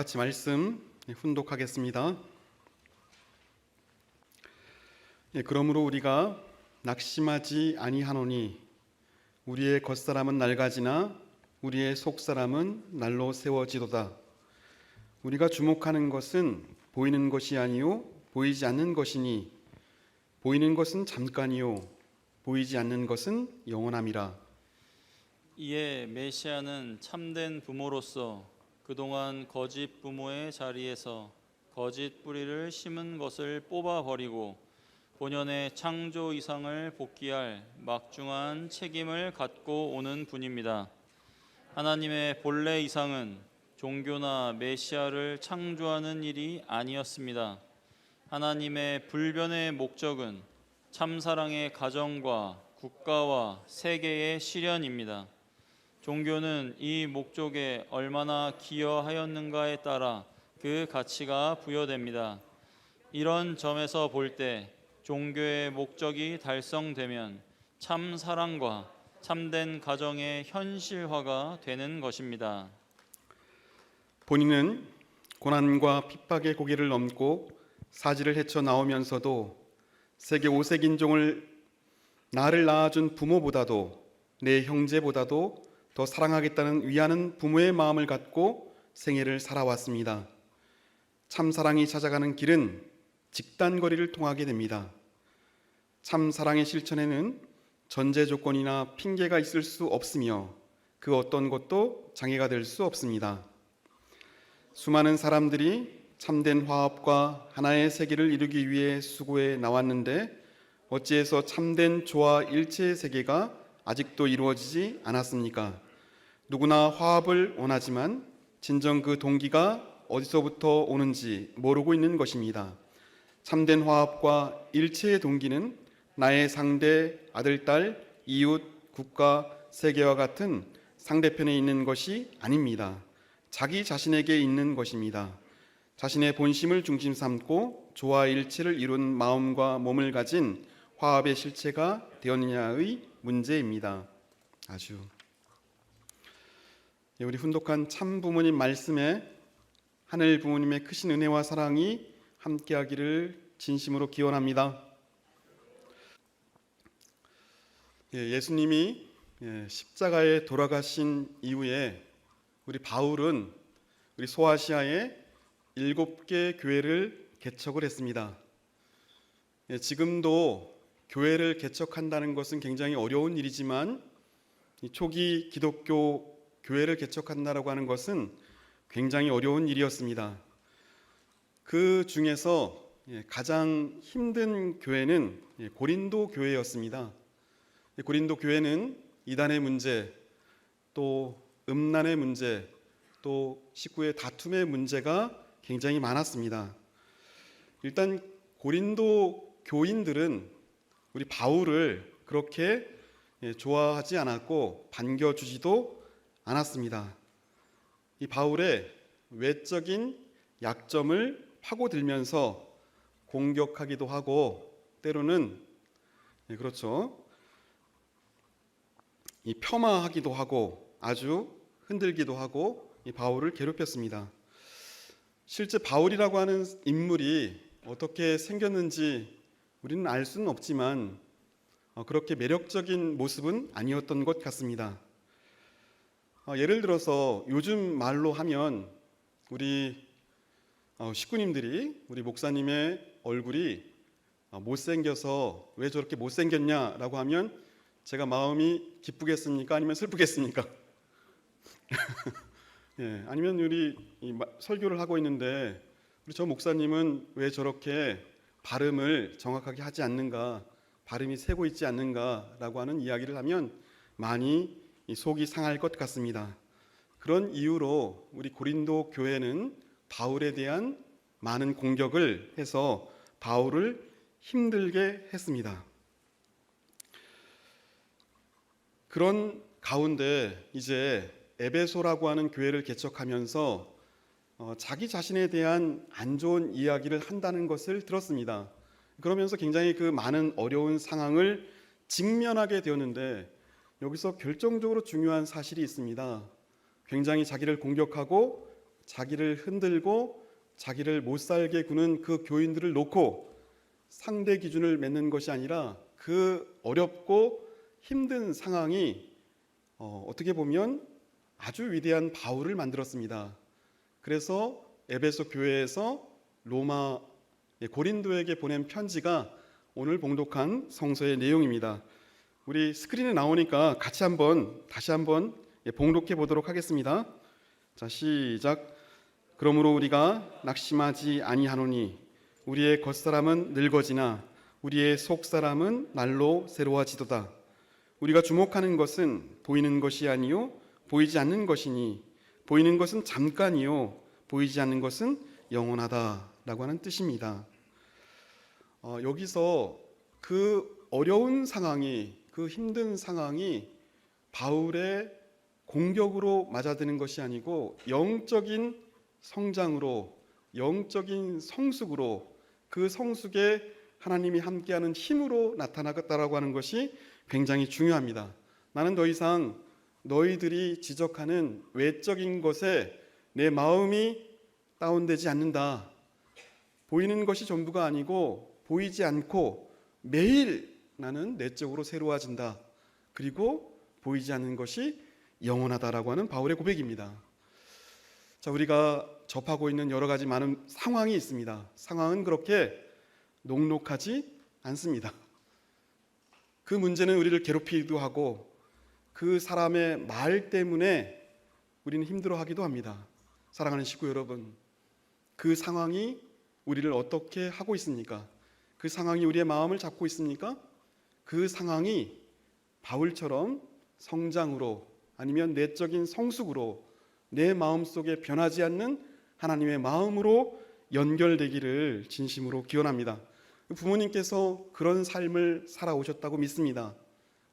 같이 말씀 훈독하겠습니다. 예, 그러므로 우리가 낙심하지 아니하노니 우리의 겉사람은 낡아지나 우리의 속사람은 날로 세워지도다. 우리가 주목하는 것은 보이는 것이 아니요 보이지 않는 것이니 보이는 것은 잠깐이요 보이지 않는 것은 영원함이라. 이에 메시아는 참된 부모로서 그동안 거짓 부모의 자리에서 거짓 뿌리를 심은 것을 뽑아 버리고 본연의 창조 이상을 복귀할 막중한 책임을 갖고 오는 분입니다. 하나님의 본래 이상은 종교나 메시아를 창조하는 일이 아니었습니다. 하나님의 불변의 목적은 참사랑의 가정과 국가와 세계의 실현입니다. 종교는 이 목적에 얼마나 기여하였는가에 따라 그 가치가 부여됩니다. 이런 점에서 볼 때 종교의 목적이 달성되면 참 사랑과 참된 가정의 현실화가 되는 것입니다. 본인은 고난과 핍박의 고개를 넘고 사지를 헤쳐 나오면서도 세계 5색 인종을 나를 낳아준 부모보다도 내 형제보다도 더 사랑하겠다는 위하는 부모의 마음을 갖고 생애를 살아왔습니다. 참 사랑이 찾아가는 길은 직단거리를 통하게 됩니다. 참 사랑의 실천에는 전제 조건이나 핑계가 있을 수 없으며 그 어떤 것도 장애가 될 수 없습니다. 수많은 사람들이 참된 화합과 하나의 세계를 이루기 위해 수고해 나왔는데 어찌해서 참된 조화 일체의 세계가 아직도 이루어지지 않았습니까? 누구나 화합을 원하지만 진정 그 동기가 어디서부터 오는지 모르고 있는 것입니다. 참된 화합과 일체의 동기는 나의 상대, 아들, 딸, 이웃, 국가, 세계와 같은 상대편에 있는 것이 아닙니다. 자기 자신에게 있는 것입니다. 자신의 본심을 중심 삼고 조화 일체를 이룬 마음과 몸을 가진 화합의 실체가 되었느냐의 문제입니다. 아주 예, 우리 훈독한 참 부모님 말씀에 하늘 부모님의 크신 은혜와 사랑이 함께하기를 진심으로 기원합니다. 예, 예수님이 예, 십자가에 돌아가신 이후에 우리 바울은 우리 소아시아에 일곱 개 교회를 개척을 했습니다. 예, 지금도 교회를 개척한다는 것은 굉장히 어려운 일이지만 이 초기 기독교 교회를 개척한다라고 하는 것은 굉장히 어려운 일이었습니다. 그 중에서 예, 가장 힘든 교회는 예, 고린도 교회였습니다. 예, 고린도 교회는 이단의 문제, 또 음란의 문제, 또 식구의 다툼의 문제가 굉장히 많았습니다. 일단 고린도 교인들은 우리 바울을 그렇게 예, 좋아하지 않았고 반겨주지도 않았습니다. 이 바울의 외적인 약점을 파고들면서 공격하기도 하고 때로는 예, 그렇죠. 이 폄하하기도 하고 아주 흔들기도 하고 이 바울을 괴롭혔습니다. 실제 바울이라고 하는 인물이 어떻게 생겼는지 우리는 알 수는 없지만 어, 그렇게 매력적인 모습은 아니었던 것 같습니다. 어, 예를 들어서 요즘 말로 하면 우리 어, 식구님들이 우리 목사님의 얼굴이 못생겨서 왜 저렇게 못생겼냐라고 하면 제가 마음이 기쁘겠습니까? 아니면 슬프겠습니까? 예, 아니면 우리 설교를 하고 있는데 우리 저 목사님은 왜 저렇게 발음을 정확하게 하지 않는가, 발음이 새고 있지 않는가라고 하는 이야기를 하면 많이 속이 상할 것 같습니다. 그런 이유로 우리 고린도 교회는 바울에 대한 많은 공격을 해서 바울을 힘들게 했습니다. 그런 가운데 이제 에베소라고 하는 교회를 개척하면서 어, 자기 자신에 대한 안 좋은 이야기를 한다는 것을 들었습니다. 그러면서 굉장히 그 많은 어려운 상황을 직면하게 되었는데 여기서 결정적으로 중요한 사실이 있습니다. 굉장히 자기를 공격하고 자기를 흔들고 자기를 못 살게 구는 그 교인들을 놓고 상대 기준을 맺는 것이 아니라 그 어렵고 힘든 상황이 어, 어떻게 보면 아주 위대한 바울을 만들었습니다. 그래서 에베소 교회에서 로마 예, 고린도에게 보낸 편지가 오늘 봉독한 성서의 내용입니다. 우리 스크린에 나오니까 같이 한번 다시 한번 예, 봉독해 보도록 하겠습니다. 자 시작. 그러므로 우리가 낙심하지 아니하노니 우리의 겉사람은 늙어지나 우리의 속사람은 날로 새로워지도다. 우리가 주목하는 것은 보이는 것이 아니요 보이지 않는 것이니 보이는 것은 잠깐이요 보이지 않는 것은 영원하다라고 하는 뜻입니다. 어, 여기서 그 어려운 상황이 그 힘든 상황이 바울의 공격으로 맞아드는 것이 아니고 영적인 성장으로 영적인 성숙으로 그 성숙에 하나님이 함께하는 힘으로 나타나겠다라고 하는 것이 굉장히 중요합니다. 나는 더 이상 너희들이 지적하는 외적인 것에 내 마음이 다운되지 않는다. 보이는 것이 전부가 아니고 보이지 않고 매일 나는 내적으로 새로워진다. 그리고 보이지 않는 것이 영원하다라고 하는 바울의 고백입니다. 자, 우리가 접하고 있는 여러 가지 많은 상황이 있습니다. 상황은 그렇게 녹록하지 않습니다. 그 문제는 우리를 괴롭히기도 하고 그 사람의 말 때문에 우리는 힘들어하기도 합니다. 사랑하는 식구 여러분, 그 상황이 우리를 어떻게 하고 있습니까? 그 상황이 우리의 마음을 잡고 있습니까? 그 상황이 바울처럼 성장으로 아니면 내적인 성숙으로 내 마음 속에 변하지 않는 하나님의 마음으로 연결되기를 진심으로 기원합니다. 부모님께서 그런 삶을 살아오셨다고 믿습니다.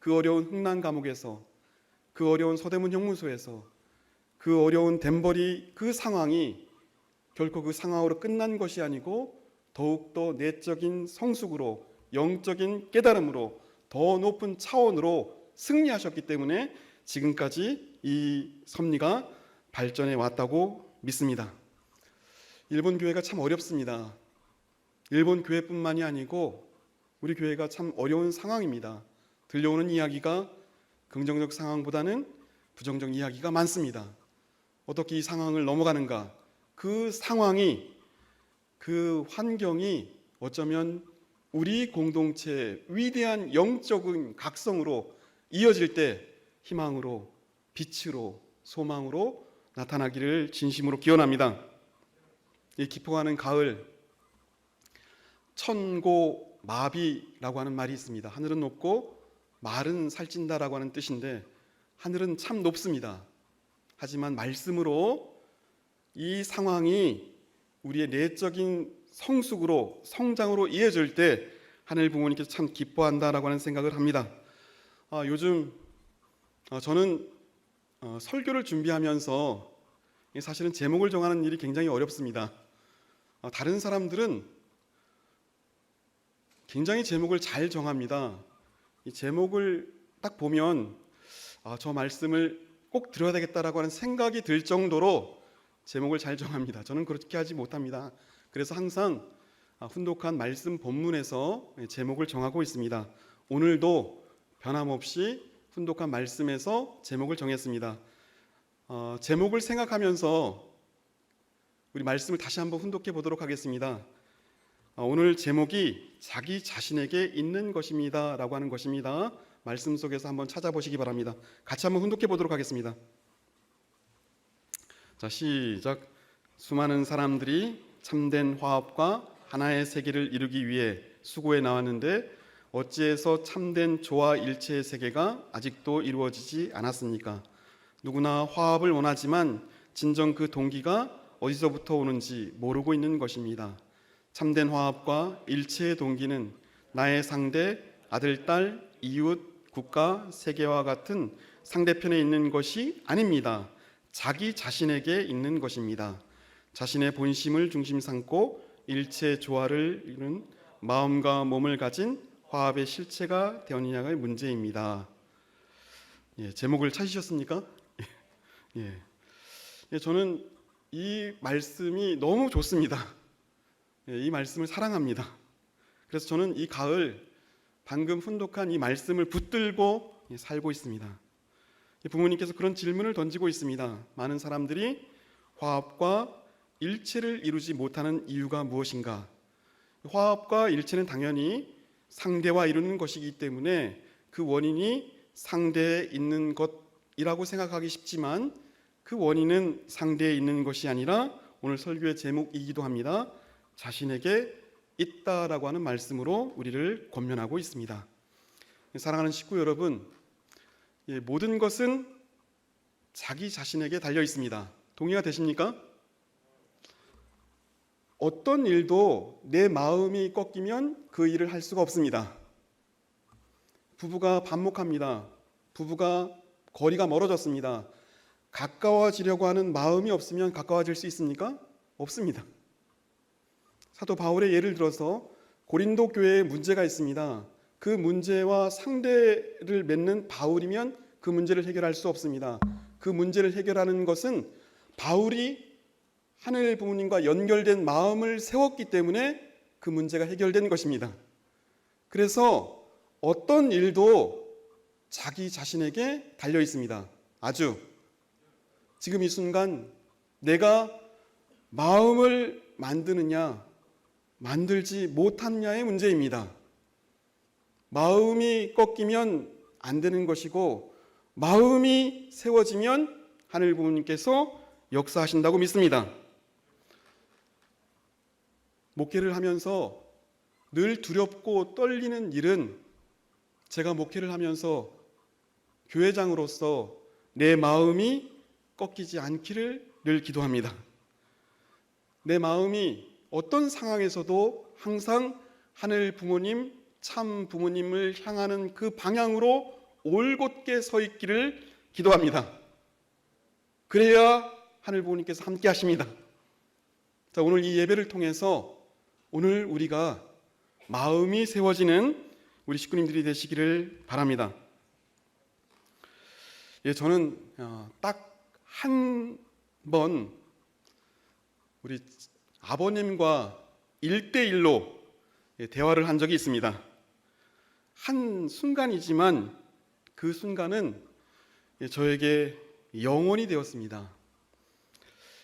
그 어려운 흥남 감옥에서 그 어려운 서대문 형무소에서 그 어려운 덴버리 그 상황이 결코 그 상황으로 끝난 것이 아니고 더욱더 내적인 성숙으로 영적인 깨달음으로 더 높은 차원으로 승리하셨기 때문에 지금까지 이 섭리가 발전해 왔다고 믿습니다. 일본 교회가 참 어렵습니다. 일본 교회뿐만이 아니고 우리 교회가 참 어려운 상황입니다. 들려오는 이야기가 긍정적 상황보다는 부정적 이야기가 많습니다. 어떻게 이 상황을 넘어가는가? 그 상황이 그 환경이 어쩌면 우리 공동체의 위대한 영적인 각성으로 이어질 때 희망으로 빛으로 소망으로 나타나기를 진심으로 기원합니다. 이 기포하는 가을 천고 마비라고 하는 말이 있습니다. 하늘은 높고 말은 살찐다라고 하는 뜻인데 하늘은 참 높습니다. 하지만 말씀으로 이 상황이 우리의 내적인 성숙으로 성장으로 이어질 때 하늘 부모님께서 참 기뻐한다라고 하는 생각을 합니다. 아, 요즘 어, 저는 어, 설교를 준비하면서 사실은 제목을 정하는 일이 굉장히 어렵습니다. 어, 다른 사람들은 굉장히 제목을 잘 정합니다. 이 제목을 딱 보면 아, 저 말씀을 꼭 들어야 되겠다라고 하는 생각이 들 정도로 제목을 잘 정합니다. 저는 그렇게 하지 못합니다. 그래서 항상 아, 훈독한 말씀 본문에서 제목을 정하고 있습니다. 오늘도 변함없이 훈독한 말씀에서 제목을 정했습니다. 어, 제목을 생각하면서 우리 말씀을 다시 한번 훈독해 보도록 하겠습니다. 어, 오늘 제목이 자기 자신에게 있는 것입니다 라고 하는 것입니다. 말씀 속에서 한번 찾아보시기 바랍니다. 같이 한번 훈독해 보도록 하겠습니다. 자, 시작. 수많은 사람들이 참된 화합과 하나의 세계를 이루기 위해 수고해 나왔는데 어찌해서 참된 조화 일체의 세계가 아직도 이루어지지 않았습니까? 누구나 화합을 원하지만 진정 그 동기가 어디서부터 오는지 모르고 있는 것입니다. 참된 화합과 일체의 동기는 나의 상대, 아들, 딸, 이웃, 국가, 세계와 같은 상대편에 있는 것이 아닙니다. 자기 자신에게 있는 것입니다. 자신의 본심을 중심 삼고 일체 조화를 이루는 마음과 몸을 가진 화합의 실체가 되었느냐의 문제입니다. 예, 제목을 찾으셨습니까? 예, 예, 저는 이 말씀이 너무 좋습니다. 예, 이 말씀을 사랑합니다. 그래서 저는 이 가을 방금 훈독한 이 말씀을 붙들고 예, 살고 있습니다. 이 부모님께서 그런 질문을 던지고 있습니다. 많은 사람들이 화합과 일체를 이루지 못하는 이유가 무엇인가? 화합과 일체는 당연히 상대와 이루는 것이기 때문에 그 원인이 상대에 있는 것이라고 생각하기 쉽지만 그 원인은 상대에 있는 것이 아니라 오늘 설교의 제목이기도 합니다. 자신에게 있다라고 하는 말씀으로 우리를 권면하고 있습니다. 사랑하는 식구 여러분, 예, 모든 것은 자기 자신에게 달려 있습니다. 동의가 되십니까? 어떤 일도 내 마음이 꺾이면 그 일을 할 수가 없습니다. 부부가 반목합니다. 부부가 거리가 멀어졌습니다. 가까워지려고 하는 마음이 없으면 가까워질 수 있습니까? 없습니다. 사도 바울의 예를 들어서 고린도 교회에 문제가 있습니다. 그 문제와 상대를 맺는 바울이면 그 문제를 해결할 수 없습니다. 그 문제를 해결하는 것은 바울이 하늘 부모님과 연결된 마음을 세웠기 때문에 그 문제가 해결된 것입니다. 그래서 어떤 일도 자기 자신에게 달려 있습니다. 아주 지금 이 순간 내가 마음을 만드느냐 만들지 못하느냐의 문제입니다. 마음이 꺾이면 안 되는 것이고 마음이 세워지면 하늘 부모님께서 역사하신다고 믿습니다. 목회를 하면서 늘 두렵고 떨리는 일은 제가 목회를 하면서 교회장으로서 내 마음이 꺾이지 않기를 늘 기도합니다. 내 마음이 어떤 상황에서도 항상 하늘 부모님, 참 부모님을 향하는 그 방향으로 올곧게 서 있기를 기도합니다. 그래야 하늘 부모님께서 함께 하십니다. 자, 오늘 이 예배를 통해서 오늘 우리가 마음이 세워지는 우리 식구님들이 되시기를 바랍니다. 예, 저는 어, 딱한 번 우리 아버님과 일대일로 대화를 한 적이 있습니다. 한 순간이지만 그 순간은 예, 저에게 영원이 되었습니다.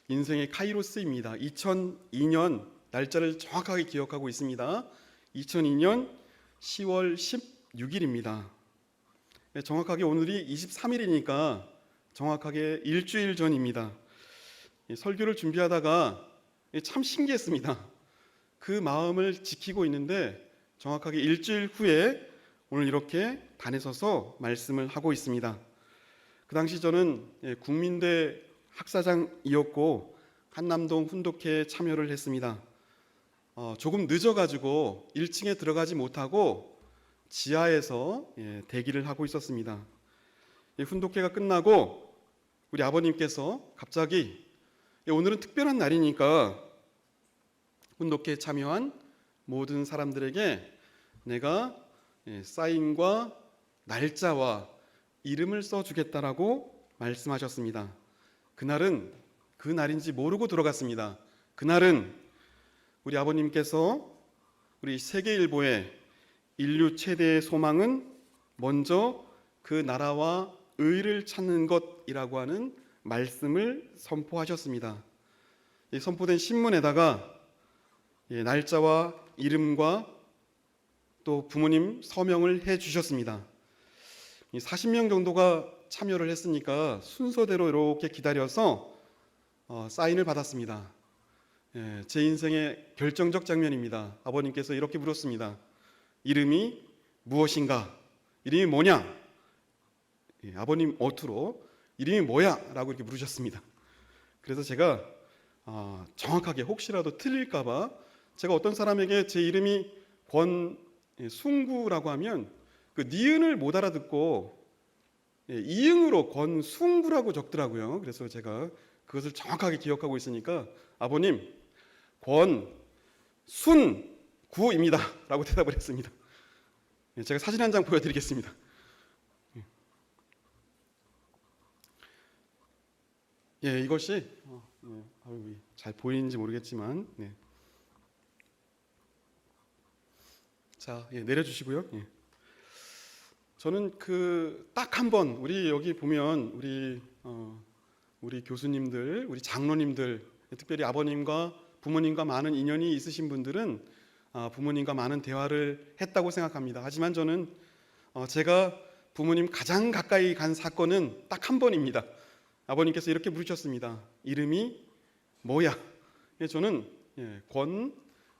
인생의 카이로스입니다. 2002년 날짜를 정확하게 기억하고 있습니다. 2002년 10월 16일입니다. 네, 정확하게 오늘이 23일이니까 정확하게 일주일 전입니다. 이 설교를 준비하다가 참 신기했습니다. 그 마음을 지키고 있는데 정확하게 일주일 후에 오늘 이렇게 단에 서서 말씀을 하고 있습니다. 그 당시 저는 예, 국민대 학사장이었고 한남동 훈독회에 참여를 했습니다. 어, 조금 늦어가지고 1층에 들어가지 못하고 지하에서 예, 대기를 하고 있었습니다. 이 훈독회가 끝나고 우리 아버님께서 갑자기 예, 오늘은 특별한 날이니까 훈독회에 참여한 모든 사람들에게 내가 예, 사인과 날짜와 이름을 써주겠다라고 말씀하셨습니다. 그날은 그 날인지 모르고 들어갔습니다. 그날은 우리 아버님께서 우리 세계일보에 인류 최대의 소망은 먼저 그 나라와 의를 찾는 것이라고 하는 말씀을 선포하셨습니다. 이 선포된 신문에다가 예, 날짜와 이름과 또 부모님 서명을 해 주셨습니다. 40명 정도가 참여를 했으니까 순서대로 이렇게 기다려서 어, 사인을 받았습니다. 예, 제 인생의 결정적 장면입니다. 아버님께서 이렇게 물었습니다. 이름이 무엇인가? 이름이 뭐냐? 예, 아버님 어투로 이름이 뭐야? 라고 이렇게 물으셨습니다. 그래서 제가 아, 정확하게 혹시라도 틀릴까봐 제가 어떤 사람에게 제 이름이 권순구라고 하면 그 니은을 못 알아듣고 예, 이응으로 권순구라고 적더라고요. 그래서 제가 그것을 정확하게 기억하고 있으니까 아버님 권순구입니다라고 대답을 했습니다. 예, 제가 사진 한 장 보여드리겠습니다. 예, 이것이 어, 예, 아유, 잘 보이는지 모르겠지만 네. 자 예, 내려주시고요. 예. 저는 그 딱 한 번 우리 여기 보면 우리 어, 우리 교수님들, 우리 장로님들, 특별히 아버님과 부모님과 많은 인연이 있으신 분들은 아, 부모님과 많은 대화를 했다고 생각합니다. 하지만 저는 어, 제가 부모님 가장 가까이 간 사건은 딱 한 번입니다. 아버님께서 이렇게 부르셨습니다. 이름이 뭐야? 예, 저는 예,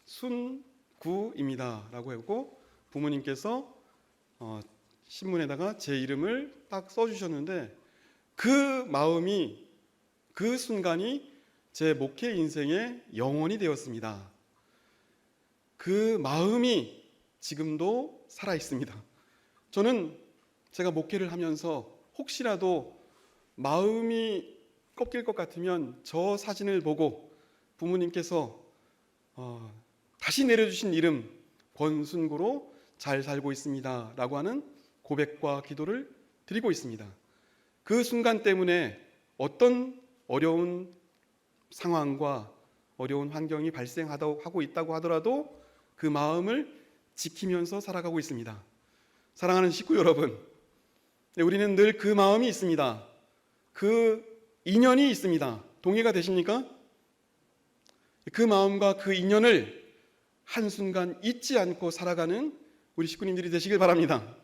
권순구입니다라고 했고 부모님께서 어, 신문에다가 제 이름을 딱 써주셨는데 그 마음이 그 순간이 제 목회 인생의 영혼이 되었습니다. 그 마음이 지금도 살아 있습니다. 저는 제가 목회를 하면서 혹시라도 마음이 꺾일 것 같으면 저 사진을 보고 부모님께서 어, 다시 내려주신 이름 권순구로 잘 살고 있습니다 라고 하는 고백과 기도를 드리고 있습니다. 그 순간 때문에 어떤 어려운 상황과 어려운 환경이 발생하고 있다고 하더라도 그 마음을 지키면서 살아가고 있습니다. 사랑하는 식구 여러분, 네, 우리는 늘 그 마음이 있습니다. 그 인연이 있습니다. 동의가 되십니까? 그 마음과 그 인연을 한순간 잊지 않고 살아가는 우리 식구님들이 되시길 바랍니다.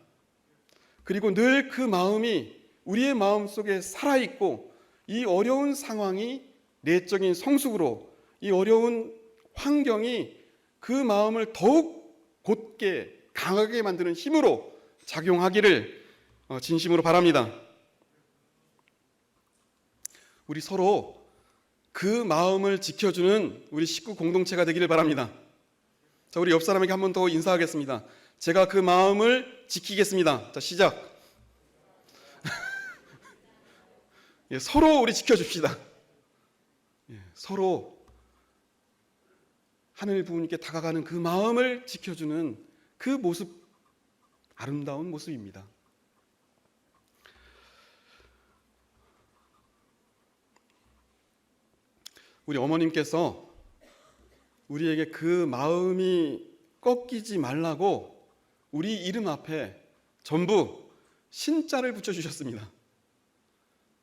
그리고 늘 그 마음이 우리의 마음 속에 살아있고 이 어려운 상황이 내적인 성숙으로 이 어려운 환경이 그 마음을 더욱 곧게 강하게 만드는 힘으로 작용하기를 어, 진심으로 바랍니다. 우리 서로 그 마음을 지켜주는 우리 식구 공동체가 되기를 바랍니다. 자, 우리 옆 사람에게 한 번 더 인사하겠습니다. 제가 그 마음을 지키겠습니다. 자, 시작. 예, 서로 우리 지켜줍시다. 예, 서로 하늘 부모님께 다가가는 그 마음을 지켜주는 그 모습, 아름다운 모습입니다. 우리 어머님께서 우리에게 그 마음이 꺾이지 말라고 우리 이름 앞에 전부 신자를 붙여주셨습니다.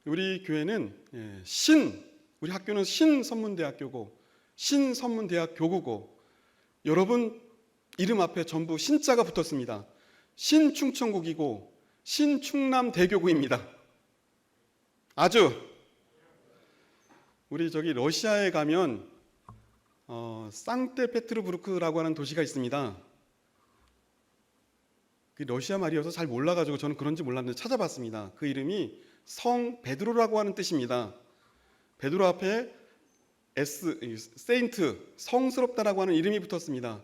우리 교회는 예, 신, 우리 학교는 신선문대학교고 신선문대학 교구고 여러분 이름 앞에 전부 신자가 붙었습니다. 신충청국이고 신충남대교구입니다. 아주 우리 저기 러시아에 가면 어, 상테페트르부르크라고 하는 도시가 있습니다. 그 러시아 말이어서 잘 몰라가지고 저는 그런지 몰랐는데 찾아봤습니다. 그 이름이 성 베드로라고 하는 뜻입니다. 베드로 앞에 S 세인트 성스럽다라고 하는 이름이 붙었습니다.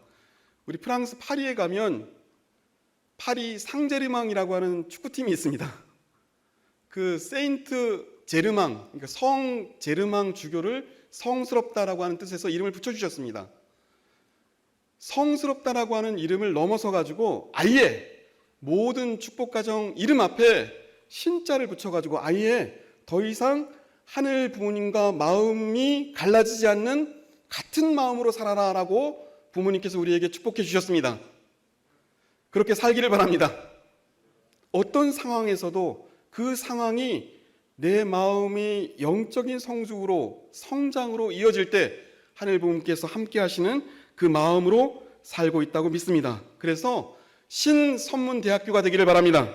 우리 프랑스 파리에 가면 파리 상제르망이라고 하는 축구팀이 있습니다. 그 세인트 제르망, 그러니까 성 제르망 주교를 성스럽다라고 하는 뜻에서 이름을 붙여주셨습니다. 성스럽다라고 하는 이름을 넘어서 가지고 아예 모든 축복 가정 이름 앞에 신자를 붙여가지고 아예 더 이상 하늘 부모님과 마음이 갈라지지 않는 같은 마음으로 살아라 라고 부모님께서 우리에게 축복해 주셨습니다. 그렇게 살기를 바랍니다. 어떤 상황에서도 그 상황이 내 마음이 영적인 성숙으로 성장으로 이어질 때 하늘 부모님께서 함께 하시는 그 마음으로 살고 있다고 믿습니다. 그래서 신선문대학교가 되기를 바랍니다.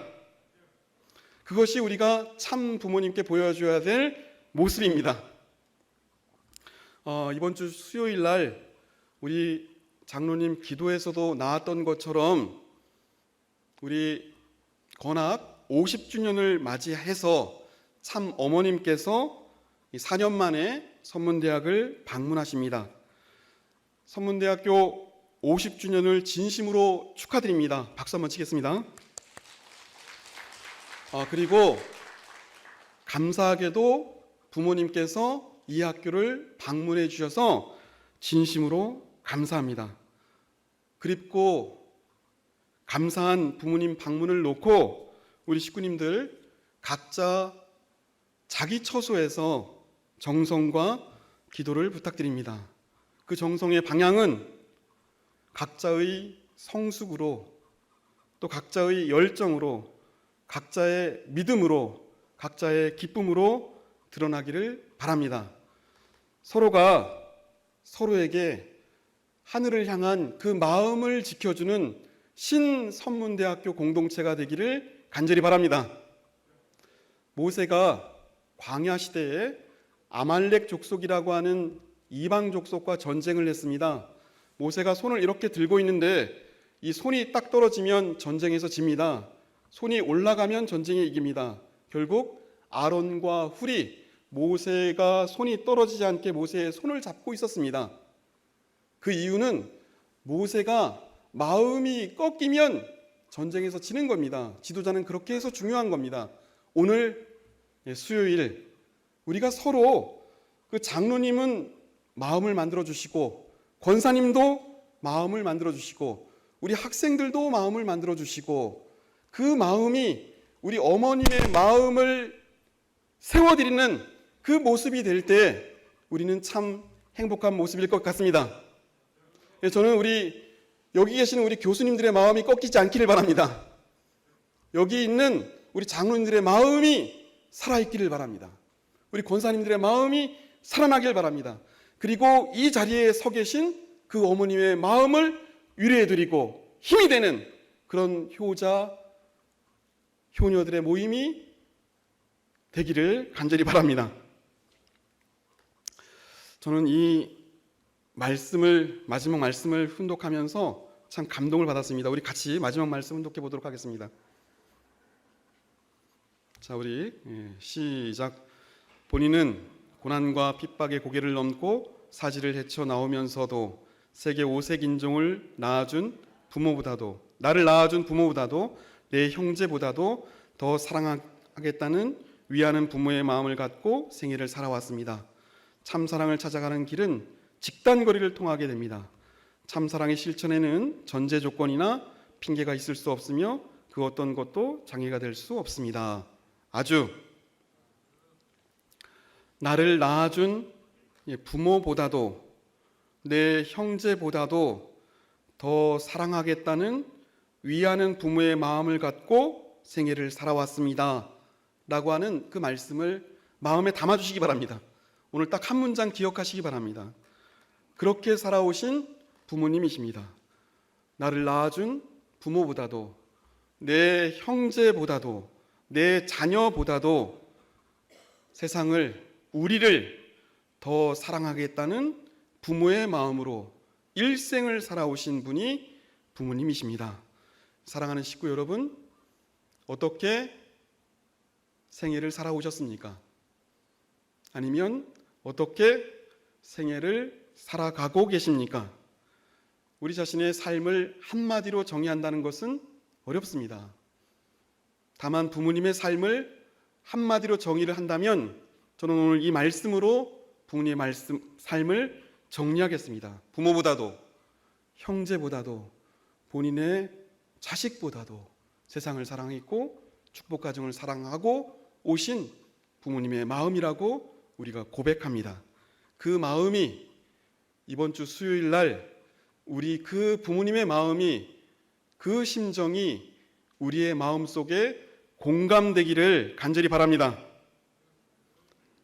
그것이 우리가 참 부모님께 보여줘야 될 모습입니다. 어, 이번 주 수요일 날 우리 장로님 기도에서도 나왔던 것처럼 우리 건학 50주년을 맞이해서 참 어머님께서 4년 만에 선문대학을 방문하십니다. 선문대학교 50주년을 진심으로 축하드립니다. 박수 한번 치겠습니다. 아, 그리고 감사하게도 부모님께서 이 학교를 방문해 주셔서 진심으로 감사합니다. 그립고 감사한 부모님 방문을 놓고 우리 식구님들 각자 자기 처소에서 정성과 기도를 부탁드립니다. 그 정성의 방향은 각자의 성숙으로 또 각자의 열정으로 각자의 믿음으로 각자의 기쁨으로 드러나기를 바랍니다. 서로가 서로에게 하늘을 향한 그 마음을 지켜주는 신선문대학교 공동체가 되기를 간절히 바랍니다. 모세가 광야 시대에 아말렉 족속이라고 하는 이방 족속과 전쟁을 했습니다. 모세가 손을 이렇게 들고 있는데 이 손이 딱 떨어지면 전쟁에서 집니다. 손이 올라가면 전쟁에 이깁니다. 결국 아론과 훌이 모세가 손이 떨어지지 않게 모세의 손을 잡고 있었습니다. 그 이유는 모세가 마음이 꺾이면 전쟁에서 지는 겁니다. 지도자는 그렇게 해서 중요한 겁니다. 오늘 예, 수요일 우리가 서로 그 장로님은 마음을 만들어 주시고 권사님도 마음을 만들어 주시고 우리 학생들도 마음을 만들어 주시고 그 마음이 우리 어머님의 마음을 세워 드리는 그 모습이 될 때 우리는 참 행복한 모습일 것 같습니다. 예, 저는 우리 여기 계시는 우리 교수님들의 마음이 꺾이지 않기를 바랍니다. 여기 있는 우리 장로님들의 마음이 살아있기를 바랍니다. 우리 권사님들의 마음이 살아나길 바랍니다. 그리고 이 자리에 서 계신 그 어머님의 마음을 위로해드리고 힘이 되는 그런 효자, 효녀들의 모임이 되기를 간절히 바랍니다. 저는 이 말씀을 마지막 말씀을 훈독하면서 참 감동을 받았습니다. 우리 같이 마지막 말씀 훈독해 보도록 하겠습니다. 자, 우리 예, 시작. 본인은 고난과 핍박의 고개를 넘고 사지를 헤쳐 나오면서도 세계 5색 인종을 낳아준 부모보다도 나를 낳아준 부모보다도 내 형제보다도 더 사랑하겠다는 위하는 부모의 마음을 갖고 생애를 살아왔습니다. 참 사랑을 찾아가는 길은 직단거리를 통하게 됩니다. 참 사랑의 실천에는 전제 조건이나 핑계가 있을 수 없으며 그 어떤 것도 장애가 될 수 없습니다. 아주 나를 낳아준 부모보다도 내 형제보다도 더 사랑하겠다는 위하는 부모의 마음을 갖고 생애를 살아왔습니다. 라고 하는 그 말씀을 마음에 담아주시기 바랍니다. 오늘 딱 한 문장 기억하시기 바랍니다. 그렇게 살아오신 부모님이십니다. 나를 낳아준 부모보다도 내 형제보다도 내 자녀보다도 세상을 우리를 더 사랑하겠다는 부모의 마음으로 일생을 살아오신 분이 부모님이십니다. 사랑하는 식구 여러분, 어떻게 생애를 살아오셨습니까? 아니면 어떻게 생애를 살아가고 계십니까? 우리 자신의 삶을 한마디로 정의한다는 것은 어렵습니다. 다만 부모님의 삶을 한마디로 정의를 한다면 저는 오늘 이 말씀으로 부모님의 말씀, 삶을 정리하겠습니다. 부모보다도 형제보다도 본인의 자식보다도 세상을 사랑했고 축복 가정을 사랑하고 오신 부모님의 마음이라고 우리가 고백합니다. 그 마음이 이번 주 수요일 날 우리 그 부모님의 마음이 그 심정이 우리의 마음 속에 공감되기를 간절히 바랍니다.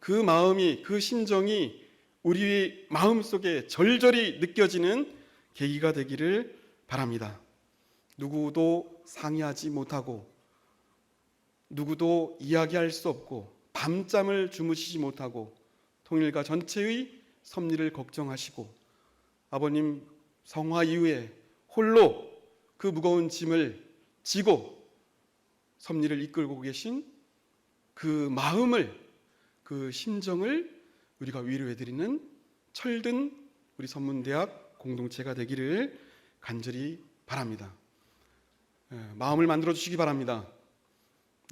그 마음이 그 심정이 우리 마음 속에 절절히 느껴지는 계기가 되기를 바랍니다. 누구도 상의하지 못하고 누구도 이야기할 수 없고 밤잠을 주무시지 못하고 통일과 전체의 섭리를 걱정하시고 아버님 성화 이후에 홀로 그 무거운 짐을 지고 섭리를 이끌고 계신 그 마음을 그 심정을 우리가 위로해 드리는 철든 우리 선문대학 공동체가 되기를 간절히 바랍니다. 예, 마음을 만들어 주시기 바랍니다.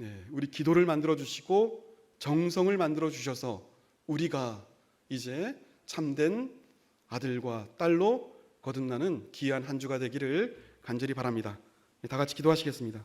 예, 우리 기도를 만들어 주시고 정성을 만들어 주셔서 우리가 이제 참된 아들과 딸로 거듭나는 귀한 한 주가 되기를 간절히 바랍니다. 예, 다 같이 기도하시겠습니다.